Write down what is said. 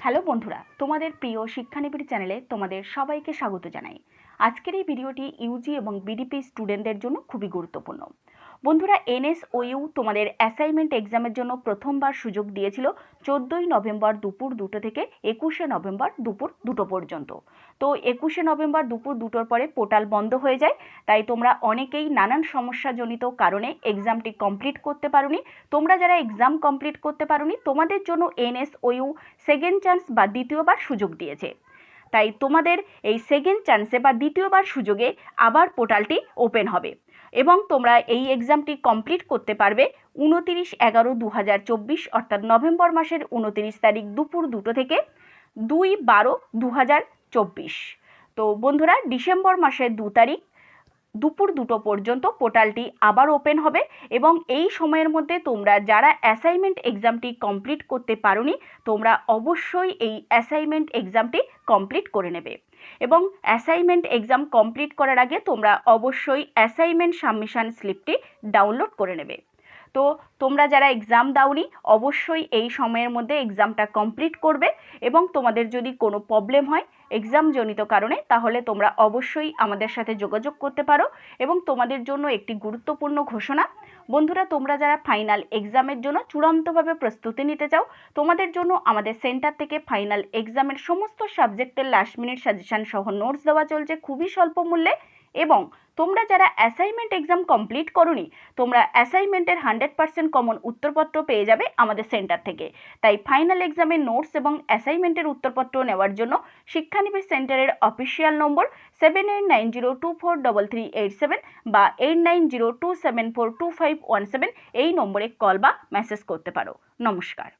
Hello বন্ধুরা, তোমাদের প্রিয় শিক্ষানিবিড় চ্যানেলে তোমাদের সবাইকে স্বাগত জানাই। আজকের এই ভিডিওটি ইউজি এবং বিডিপি স্টুডেন্টদের জন্য খুবই গুরুত্বপূর্ণ। বন্ধুরা, এনএসওইউ তোমাদের অ্যাসাইনমেন্ট এক্সামের জন্য প্রথমবার সুযোগ দিয়েছিল চোদ্দোই নভেম্বর দুপুর দুটো থেকে একুশে নভেম্বর দুপুর দুটো পর্যন্ত। তো একুশে নভেম্বর দুপুর দুটোর পরে পোর্টাল বন্ধ হয়ে যায়, তাই তোমরা অনেকেই নানান সমস্যাজনিত কারণে এক্সামটি কমপ্লিট করতে পারোনি। তোমরা যারা এক্সাম কমপ্লিট করতে পারোনি, তোমাদের জন্য এনএসওইউ সেকেন্ড চান্স বা দ্বিতীয়বার সুযোগ দিয়েছে। তাই তোমাদের এই সেকেন্ড চান্সে বা দ্বিতীয়বার সুযোগে আবার পোর্টালটি ওপেন হবে। এবং তোমরা এই এক্সামটি কমপ্লিট করতে পারবে উনতিরিশ এগারো দু অর্থাৎ নভেম্বর মাসের উনতিরিশ তারিখ দুপুর দুটো থেকে দুই বারো দু তো বন্ধুরা, ডিসেম্বর মাসের দু তারিখ দুপুর দুটো পর্যন্ত পোর্টালটি আবার ওপেন হবে এবং এই সময়ের মধ্যে তোমরা যারা অ্যাসাইনমেন্ট এক্সামটি কমপ্লিট করতে পারোনি, তোমরা অবশ্যই এই অ্যাসাইনমেন্ট এক্সামটি কমপ্লিট করে নেবে। এবং অ্যাসাইনমেন্ট এক্সাম কমপ্লিট করার আগে তোমরা অবশ্যই অ্যাসাইনমেন্ট সাবমিশন স্লিপটি ডাউনলোড করে নেবে। তো তোমরা যারা এক্সাম দাওনি, অবশ্যই এই সময়ের মধ্যে এক্সামটা কমপ্লিট করবে এবং তোমাদের যদি কোনো প্রবলেম হয় এক্সাম জনিত কারণে, তাহলে তোমরা অবশ্যই আমাদের সাথে যোগাযোগ করতে পারো এবং তোমাদের জন্য একটি গুরুত্বপূর্ণ ঘোষণা। বন্ধুরা, তোমরা যারা ফাইনাল এক্সামের জন্য চূড়ান্তভাবে প্রস্তুতি নিতে চাও, তোমাদের জন্য আমাদের সেন্টার থেকে ফাইনাল এক্সামের সমস্ত সাবজেক্টের লাস্ট মিনিট সাজেশন সহ নোটস দেওয়া চলছে খুবই স্বল্প মূল্যে এবং তোমরা যারা অ্যাসাইনমেন্ট এক্সাম কমপ্লিট করনি, তোমরা অ্যাসাইনমেন্টের হান্ড্রেড পার্সেন্ট কমন উত্তরপত্র পেয়ে যাবে আমাদের সেন্টার থেকে। তাই ফাইনাল এক্সামের নোটস এবং অ্যাসাইনমেন্টের উত্তরপত্র নেওয়ার জন্য শিক্ষানিবিশ সেন্টারের official number seven eight nine zero two four double three eight seven বা eight nine zero two seven four two five one seven এই নম্বরে কল বা মেসেজ করতে পারো। নমস্কার।